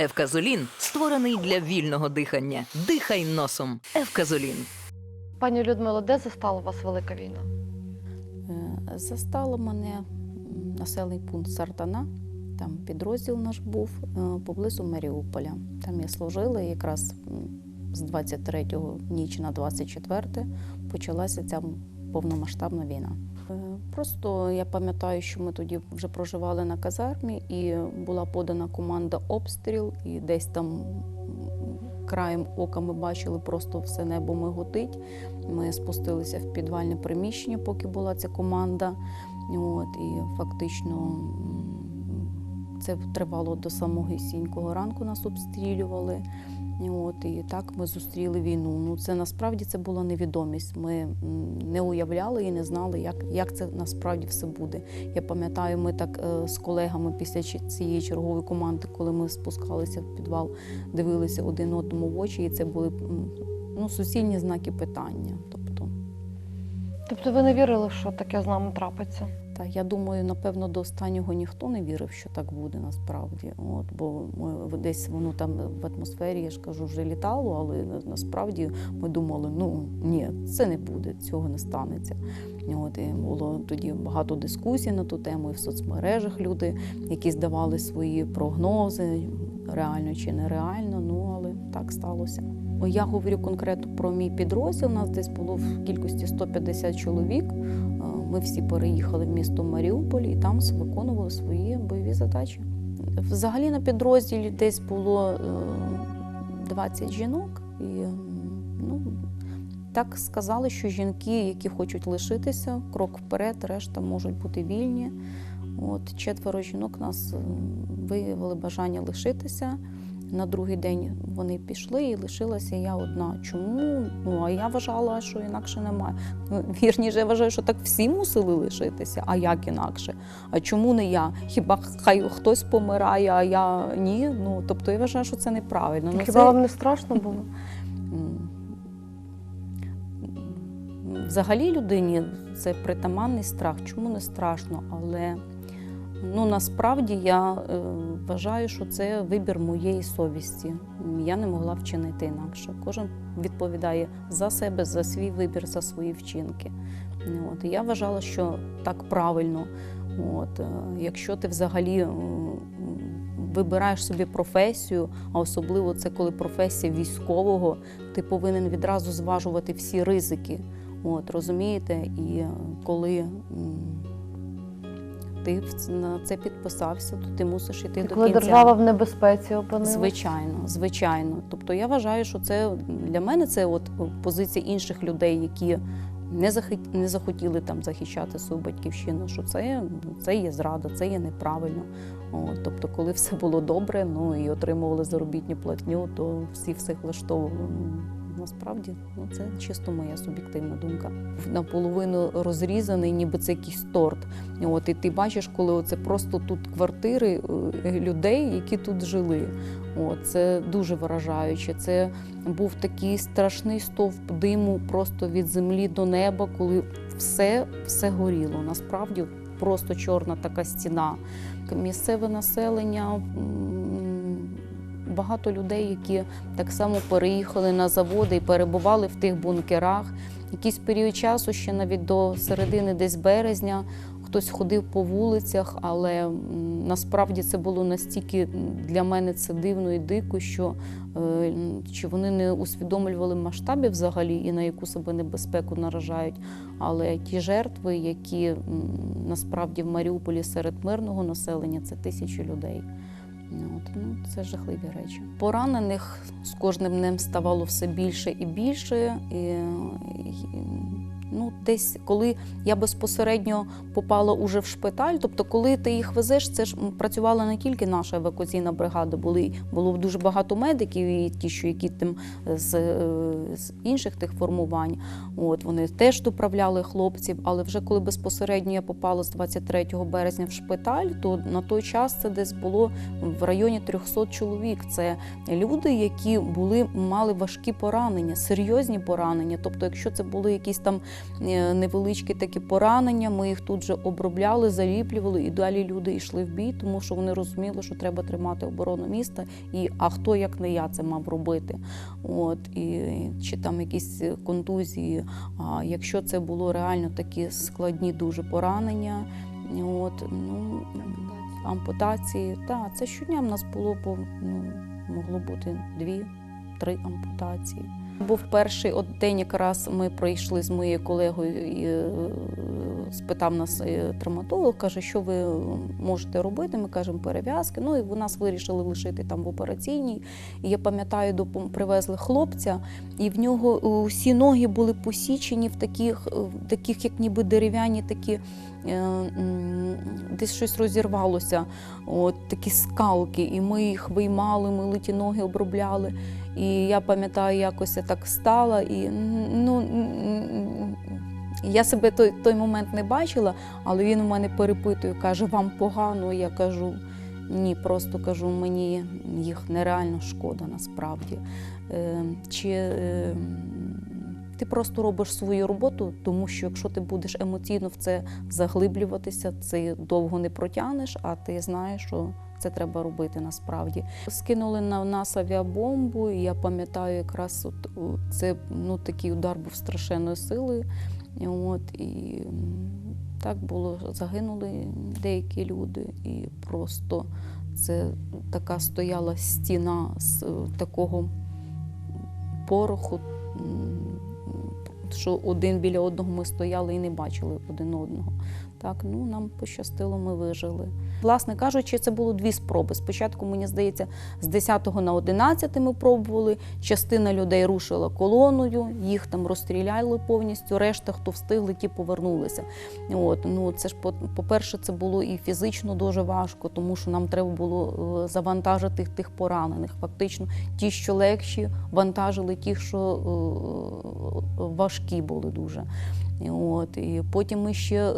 Евказолін створений для вільного дихання. Дихай носом. Евказолін. Пані Людмило, де застала вас велика війна? Е, Застало мене населений пункт Сартана. Там підрозділ наш був е, поблизу Маріуполя. Там я служила і якраз з 23-го ніч на 24 почалася ця повномасштабна війна. Е, Просто я пам'ятаю, що ми тоді вже проживали на казармі, і була подана команда обстріл, і десь там краєм ока ми бачили просто все небо миготить. Ми спустилися в підвальне приміщення, поки була ця команда. От, і фактично це тривало до самого сінького ранку, нас обстрілювали. От, і так ми зустріли війну. Ну, це насправді це була невідомість. Ми не уявляли і не знали, як, як це насправді все буде. Я пам'ятаю, ми так е, з колегами після цієї чергової команди, коли ми спускалися в підвал, дивилися один одному в очі, і це були ну, суцільні знаки питання. Тобто, Тобто ви не вірили, що таке з нами трапиться? Та я думаю, напевно, до останнього ніхто не вірив, що так буде насправді. От, бо ми, десь воно там в атмосфері, я ж кажу, вже літало, але насправді ми думали, ну ні, це не буде, цього не станеться. От, і було тоді багато дискусій на ту тему, і в соцмережах люди, які здавали свої прогнози, реально чи нереально, ну але так сталося. Я говорю конкретно про мій підрозділ. У нас десь було в кількості 150 чоловік. Е, Ми всі переїхали в місто Маріуполь і там виконували свої бойові задачі. Взагалі на підрозділі десь було е, 20 жінок, і ну, так сказали, що жінки, які хочуть лишитися, крок вперед, решта можуть бути вільні. От четверо жінок нас е, виявили бажання лишитися. На другий день вони пішли і лишилася я одна. Чому? Ну а я вважала, що інакше немає. Ну, вірніше, я вважаю, що так всі мусили лишитися. А як інакше? А чому не я? Хіба хай хтось помирає, а я ні? Ну тобто я вважаю, що це неправильно. Ну, Хіба це- вам не страшно було? Взагалі людині це притаманний страх. Чому не страшно? Але ну, насправді я е, вважаю, що це вибір моєї совісті. Я не могла вчинити інакше. Кожен відповідає за себе, за свій вибір, за свої вчинки. От. Я вважала, що так правильно. От. е, Якщо ти взагалі вибираєш собі професію, а особливо це коли професія військового, ти повинен відразу зважувати всі ризики. От, розумієте? І е, коли ти на це підписався, то ти мусиш йти І до кінця. держава в небезпеці опинилася? Звичайно, звичайно. Тобто я вважаю, що це для мене це от позиція інших людей, які не захот- не захотіли там захищати свою батьківщину, що це, це є зрада, це є неправильно. От, тобто, коли все було добре, ну і отримували заробітну платню, то всі всіх влаштовували. Насправді, ну це чисто моя суб'єктивна думка. Наполовину розрізаний, ніби це якийсь торт. От і ти бачиш, коли оце просто тут квартири е, людей, які тут жили. От, це дуже вражаюче. Це був такий страшний стовп диму просто від землі до неба, коли все, все горіло. Насправді просто чорна така стіна. Місцеве населення. Багато людей, які так само переїхали на заводи і перебували в тих бункерах. Якийсь період часу, ще навіть до середини десь березня, хтось ходив по вулицях, але насправді це було настільки для мене це дивно і дико, що е, чи вони не усвідомлювали масштабів взагалі і на яку себе небезпеку наражають. Але ті жертви, які насправді в Маріуполі серед мирного населення, це тисячі людей. Ну, От, ну, це жахливі речі. Поранених з кожним днем ставало все більше і більше. І, і, ну, десь, коли я безпосередньо попала уже в шпиталь, тобто, коли ти їх везеш, це ж працювала не тільки наша евакуаційна бригада, були, було дуже багато медиків, і ті, що які там з, е, з інших тих формувань. От, вони теж доправляли хлопців, але вже коли безпосередньо я попала з 23 березня в шпиталь, то на той час це десь було в районі 300 чоловік. Це люди, які були мали важкі поранення, серйозні поранення. Тобто, якщо це були якісь там е, невеличкі такі поранення. Ми їх тут же обробляли, заліплювали, і далі люди йшли в бій, тому що вони розуміли, що треба тримати оборону міста. І а хто як не я це мав робити? От і чи там якісь контузії. А якщо це було реально такі складні дуже поранення, от ну ампутації, так, це щодня в нас було по ну, могло бути дві, три ампутації. Був перший от день, якраз ми прийшли з моєю колегою і е, спитав нас е, травматолог, каже, що ви можете робити. Ми кажемо перев'язки. Ну і в нас вирішили лишити там в операційній. І я пам'ятаю, привезли хлопця, і в нього усі ноги були посічені в таких, е, в таких як ніби дерев'яні такі. Десь щось розірвалося, от такі скалки, і ми їх виймали, мили ті ноги, обробляли. І я пам'ятаю, якось я так встала, і ну, я себе той, той момент не бачила, але він у мене перепитує, каже, вам погано. Я кажу, ні, просто кажу, мені їх нереально шкода насправді. Е, чи е, ти просто робиш свою роботу, тому що якщо ти будеш емоційно в це заглиблюватися, це довго не протягнеш, а ти знаєш, що це треба робити насправді. Скинули на нас авіабомбу, і я пам'ятаю, якраз от, це ну, такий удар був страшенною силою. От, і так було, загинули деякі люди, і просто це така стояла стіна з е, такого пороху, що один біля одного ми стояли і не бачили один одного. Так, ну нам пощастило, ми вижили. Власне кажучи, це було дві спроби. Спочатку, мені здається, з 10 на 11 ми пробували. Частина людей рушила колоною, їх там розстріляли повністю. Решта, хто встигли, ті повернулися. От ну це ж по- по-перше, це було і фізично дуже важко, тому що нам треба було е, завантажити тих поранених. Фактично, ті, що легші, вантажили ті, що е, важкі були дуже. От, і потім ми ще е,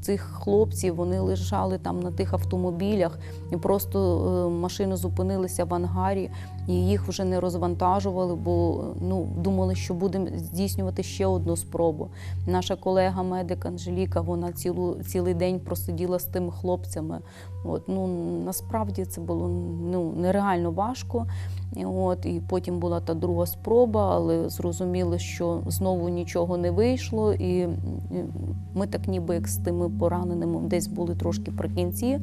цих хлопців вони лежали там на тих автомобілях, і просто е, машини зупинилися в ангарі, і їх вже не розвантажували, бо ну, думали, що будемо здійснювати ще одну спробу. Наша колега медик Анжеліка, вона цілу, цілий день просиділа з тими хлопцями. От, ну, насправді це було ну, нереально важко. От, і потім була та друга спроба, але зрозуміли, що знову нічого не вийшло. І ми так ніби як з тими пораненими десь були трошки при кінці.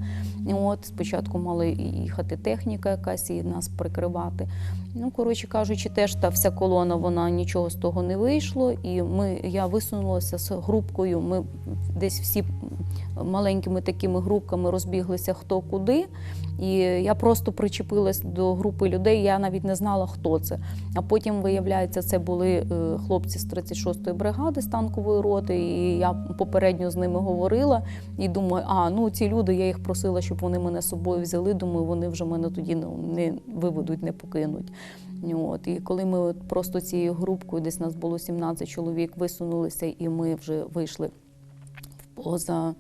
От, спочатку мала їхати техніка якась і нас прикривати. Ну, коротше кажучи, теж та вся колона, вона нічого з того не вийшло. І ми, я висунулася з групкою. Ми десь всі маленькими такими групками розбіглися хто куди. І я просто причепилась до групи людей, я навіть не знала, хто це. А потім, виявляється, це були е, хлопці з 36-ї бригади з танкової роти. І я попередньо з ними говорила і думаю, а ну ці люди, я їх просила, щоб вони мене з собою взяли. Думаю, вони вже мене тоді не виведуть, не покинуть. От. І коли ми просто цією групкою, десь нас було 17 чоловік, висунулися, і ми вже вийшли поза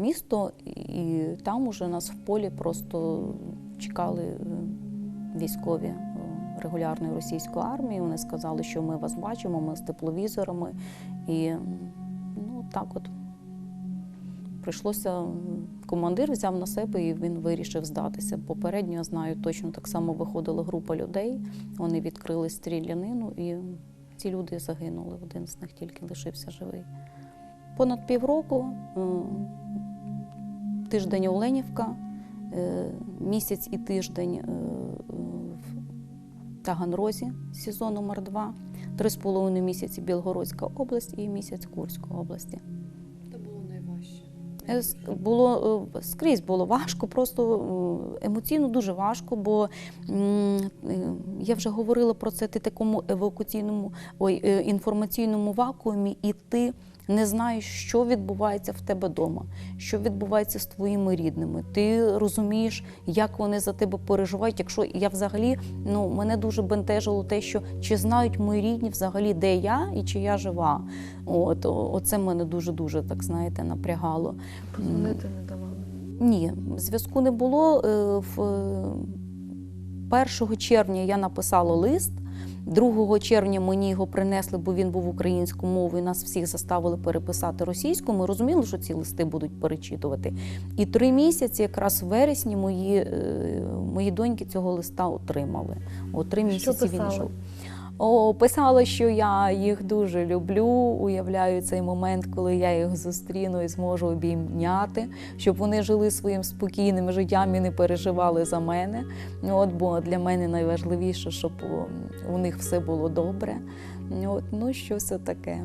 місто, і там уже нас в полі просто чекали е, військові е, регулярної російської армії. Вони сказали, що ми вас бачимо, ми з тепловізорами. І ну, так от прийшлося. Командир взяв на себе і він вирішив здатися. Попередньо я знаю, точно так само виходила група людей. Вони відкрили стрілянину, і ці люди загинули. Один з них тільки лишився живий. Понад півроку, е, тиждень Оленівка, е, місяць і тиждень е, в Таганрозі, СІЗО номер 2 три з половиною місяці Білгородська область і місяць Курської області. Це було найважче. Було скрізь було важко, просто емоційно дуже важко, бо я вже говорила про це. Ти такому евакуаційному ой, інформаційному вакуумі, і ти не знаєш, що відбувається в тебе вдома, що відбувається з твоїми рідними. Ти розумієш, як вони за тебе переживають. Якщо я взагалі ну мене дуже бентежило те, що чи знають мої рідні взагалі, де я і чи я жива. От оце мене дуже дуже так знаєте напрягало. Позвонити не давали. Ні, зв'язку не було. Е, В е, 1 червня я написала лист. 2 червня мені його принесли, бо він був українською мовою. Нас всіх заставили переписати російську. Ми розуміли, що ці листи будуть перечитувати. І три місяці, якраз в вересні, мої, е, мої доньки цього листа отримали. О, три місяці він писали? йшов. О, писала, що я їх дуже люблю. Уявляю цей момент, коли я їх зустріну і зможу обійняти, щоб вони жили своїм спокійним життям і не переживали за мене. От, бо для мене найважливіше, щоб у них все було добре. От, ну, щось таке.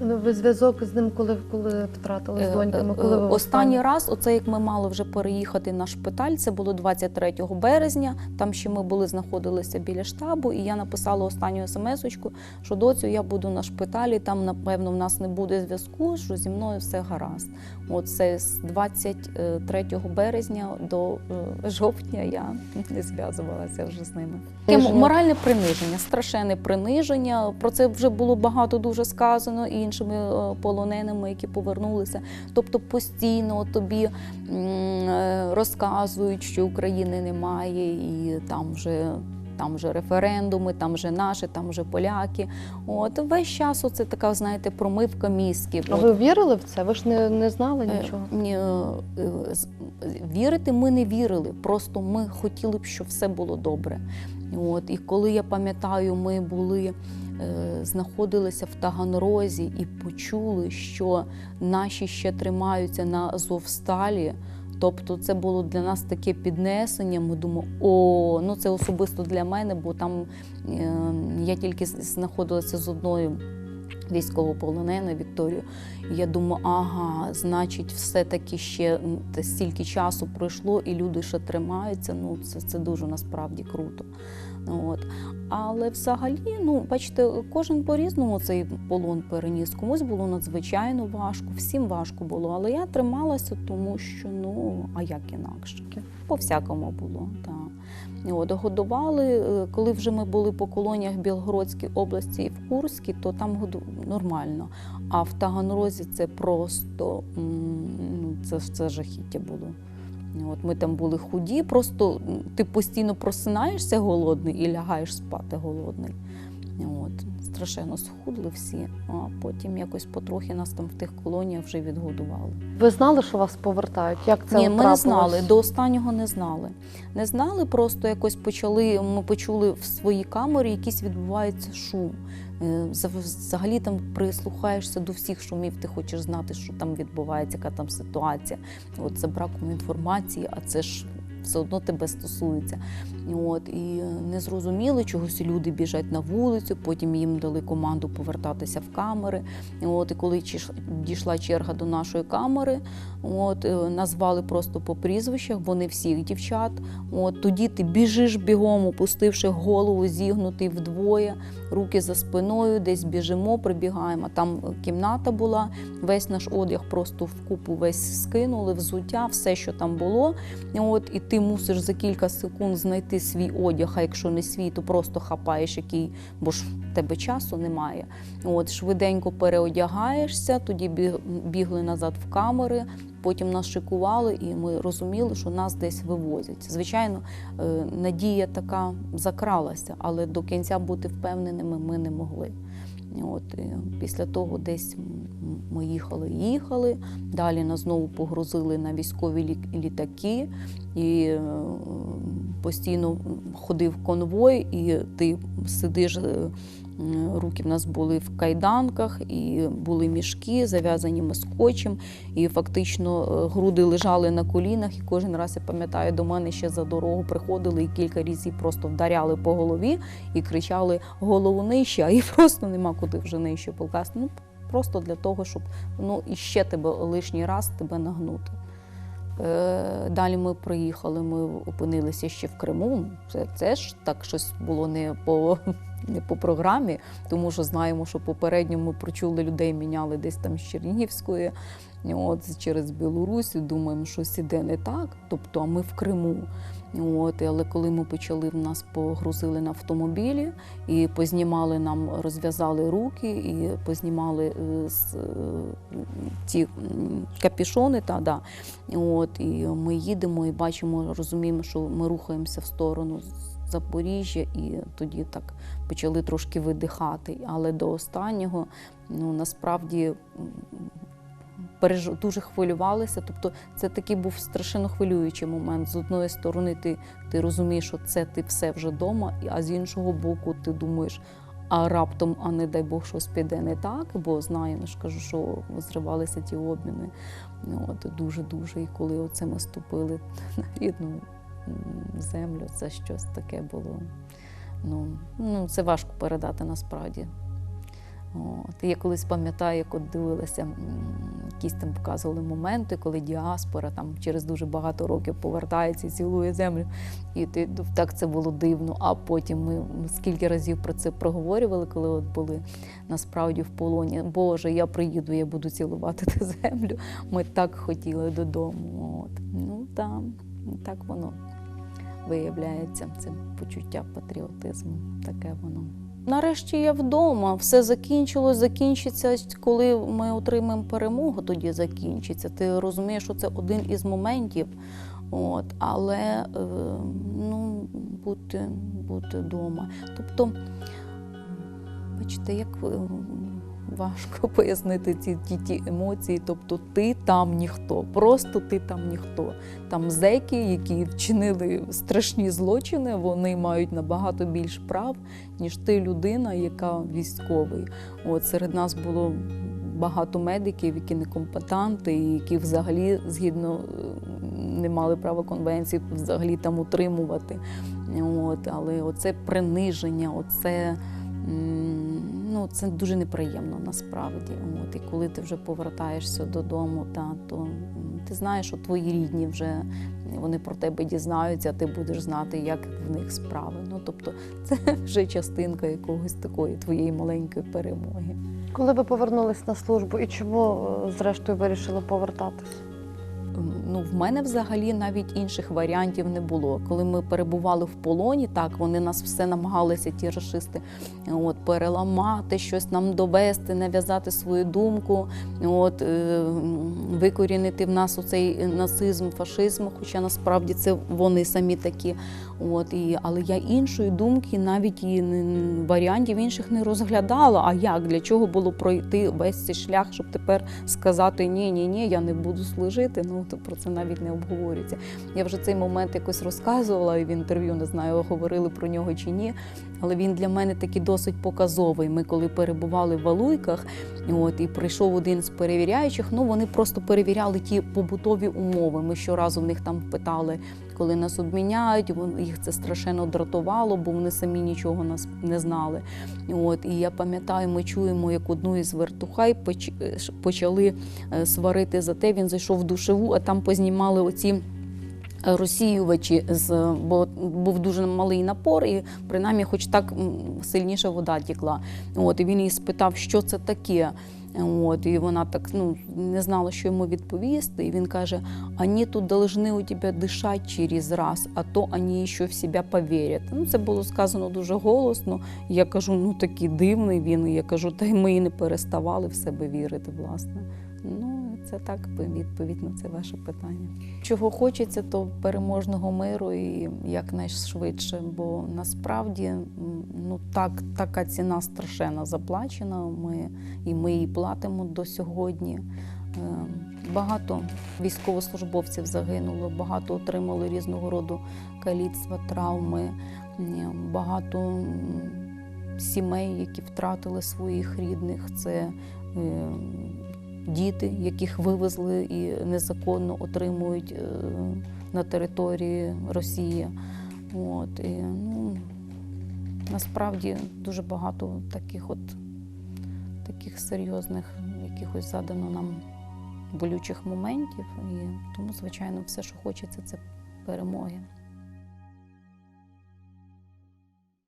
Ну, ви зв'язок з ним, коли, коли втратили з доньками, коли ви Е, Останній раз, оце як ми мали вже переїхати на шпиталь, це було 23 березня. Там ще ми були, знаходилися біля штабу, і я написала останню смс-очку, що доцю я буду на шпиталі, там, напевно, в нас не буде зв'язку, що зі мною все гаразд. От це з 23 березня до е, жовтня я не зв'язувалася вже з ними. Приниження. моральне приниження, страшенне приниження. Про це вже було багато дуже сказано і іншими е, полоненими, які повернулися. Тобто постійно тобі е, розказують, що України немає, і там вже. Там вже референдуми, там вже наші, там вже поляки. От весь час оце така, знаєте, промивка мізків. А ви вірили в це? Ви ж не, не знали Е, нічого. Ні, вірити ми не вірили. Просто ми хотіли б, щоб все було добре. От, і коли я пам'ятаю, ми були, знаходилися в Таганрозі і почули, що наші ще тримаються на Азовсталі. Тобто це було для нас таке піднесення. Ми думали, о, ну це особисто для мене, бо там е, я тільки знаходилася з одною військовополоненою Вікторією. Я думаю, ага, значить, все-таки ще стільки часу пройшло, і люди ще тримаються. Ну, це, це дуже насправді круто. От. Але взагалі, ну, бачите, кожен по-різному цей полон переніс. Комусь було надзвичайно важко, всім важко було. Але я трималася, тому що ну, а як інакше? По-всякому було. Так. От, годували, е, коли вже ми були по колоніях в Білгородській області і в Курській, то там нормально. А в Таганрозі це просто ну, це, це жахіття було. От ми там були худі, просто ти постійно просинаєшся голодний і лягаєш спати голодний. От, страшенно схудли всі, а потім якось потрохи нас там в тих колоніях вже відгодували. Ви знали, що вас повертають? Як це Ні, ми не знали. До останнього не знали. Не знали, просто якось почали. Ми почули в своїй камері, якийсь відбувається шум. Е, за- Взагалі там прислухаєшся до всіх шумів, ти хочеш знати, що там відбувається, яка там ситуація. От за браком інформації, а це ж все одно тебе стосується. От, і не зрозуміли, чогось люди біжать на вулицю, потім їм дали команду повертатися в камери. От, і коли дійшла черга до нашої камери, от, е, назвали просто по прізвищах, бо не всіх дівчат. От, тоді ти біжиш бігом, опустивши голову, зігнутий вдвоє, руки за спиною, десь біжимо, прибігаємо. Там кімната була, весь наш одяг просто вкупу весь скинули, взуття, все, що там було. От, і ти мусиш за кілька секунд знайти свій одяг, а якщо не свій, то просто хапаєш який, бо ж в тебе часу немає. От, швиденько переодягаєшся, тоді бігли назад в камери, потім нас шикували, і ми розуміли, що нас десь вивозять. Звичайно, е, надія така закралася, але до кінця бути впевненими ми не могли. От, після того десь ми їхали, їхали. Далі нас знову погрузили на військові літаки, і е, постійно ходив конвой, і ти сидиш. Руки в нас були в кайданках, і були мішки, зав'язані ми скотчем, і фактично е, груди лежали на колінах. І кожен раз я пам'ятаю, до мене ще за дорогу приходили і кілька разів просто вдаряли по голові і кричали голову нижче, а і просто нема куди вже нижче покласти. Ну просто для того, щоб ну і ще тебе лишній раз тебе нагнути. Е, Далі ми приїхали, ми опинилися ще в Криму. Це, це ж так щось було не по, не по програмі, тому що знаємо, що попередньо ми прочули людей, міняли десь там з Чернігівської, от, через Білорусь, думаємо, щось іде не так. Тобто, а ми в Криму. От, але коли ми почали, в нас погрузили на автомобілі і познімали нам, розв'язали руки і познімали е, з, е, ті капішони. Та, да. От, і ми їдемо і бачимо, розуміємо, що ми рухаємося в сторону Запоріжжя, і тоді так почали трошки видихати. Але до останнього ну, насправді переж... дуже хвилювалися. Тобто це такий був страшенно хвилюючий момент. З одної сторони, ти, ти розумієш, що це ти все вже вдома, а з іншого боку, ти думаєш. А раптом, а не дай Бог, щось піде не так, бо знаю, я ж кажу, що зривалися ті обміни. Ну, От дуже дуже. І коли оце ми ступили на рідну землю, це щось таке було. Ну, ну це важко передати насправді. От. Я колись пам'ятаю, от дивилася, якісь там показували моменти, коли діаспора там через дуже багато років повертається і цілує землю. І ти ну, так це було дивно. А потім ми скільки разів про це проговорювали, коли от були насправді в полоні. Боже, я приїду, я буду цілувати ту землю. Ми так хотіли додому. От. Ну там так воно виявляється. Це почуття патріотизму. Таке воно. Нарешті я вдома. Все закінчилось, закінчиться, коли ми отримаємо перемогу, тоді закінчиться. Ти розумієш, що це один із моментів. От, але е, ну, бути, бути вдома. Тобто, бачите, як е, важко пояснити ці ті, ті емоції. Тобто, ти там ніхто, просто ти там ніхто. Там зеки, які вчинили страшні злочини, вони мають набагато більш прав, ніж ти людина, яка військовий. От серед нас було багато медиків, які некомпетенти, і які взагалі згідно не мали права конвенції взагалі там утримувати. От, але оце приниження, оце. Ну, це дуже неприємно насправді. От, і коли ти вже повертаєшся додому, та, то ти знаєш, що твої рідні вже вони про тебе дізнаються, а ти будеш знати, як в них справи. Ну, тобто, це вже частинка якогось такої твоєї маленької перемоги. Коли ви повернулись на службу і чому е, зрештою вирішили повертатись? Ну, в мене взагалі навіть інших варіантів не було. Коли ми перебували в полоні, так вони нас все намагалися, ті рашисти, от переламати, щось нам довести, нав'язати свою думку, от е, викорінити в нас у цей нацизм, фашизм, хоча насправді це вони самі такі. От і але я іншої думки, навіть і не- варіантів інших не розглядала. А як для чого було пройти весь цей шлях, щоб тепер сказати ні, ні, ні, я не буду служити. Ну то про це навіть не обговорюється. Я вже цей момент якось розказувала в інтерв'ю, не знаю, говорили про нього чи ні. Але він для мене такий досить показовий. Ми коли перебували в Валуйках, от і прийшов один з перевіряючих, ну вони просто перевіряли ті побутові умови. Ми щоразу в них там питали, коли нас обміняють. Їх це страшенно дратувало, бо вони самі нічого нас не знали. От і я пам'ятаю, ми чуємо, як одну із вертухай е, почали е, сварити за те. Він зайшов в душеву, а там познімали оці. Розсіювачі бо був дуже малий напор, і принаймні, хоч так сильніше вода тікла. От і він її спитав, що це таке. От, і вона так ну, не знала, що йому відповісти. І він каже: Они тут должны у тебе дишати через раз, а то они ще в себе повірять. Ну, це було сказано дуже голосно. Я кажу, ну такий дивний він. Я кажу, та й ми і не переставали в себе вірити, власне. Це так відповідь на це ваше питання. Чого хочеться, то переможного миру і якнайшвидше, бо насправді ну так, така ціна страшенно заплачена. Ми і ми її платимо до сьогодні. Е, Багато військовослужбовців загинуло, багато отримали різного роду каліцтва, травми, багато сімей, які втратили своїх рідних. Це е, діти, яких вивезли і незаконно отримують е, на території Росії. От, і, ну, насправді дуже багато таких от таких серйозних якихось задано нам болючих моментів. І тому, звичайно, все, що хочеться, це перемоги.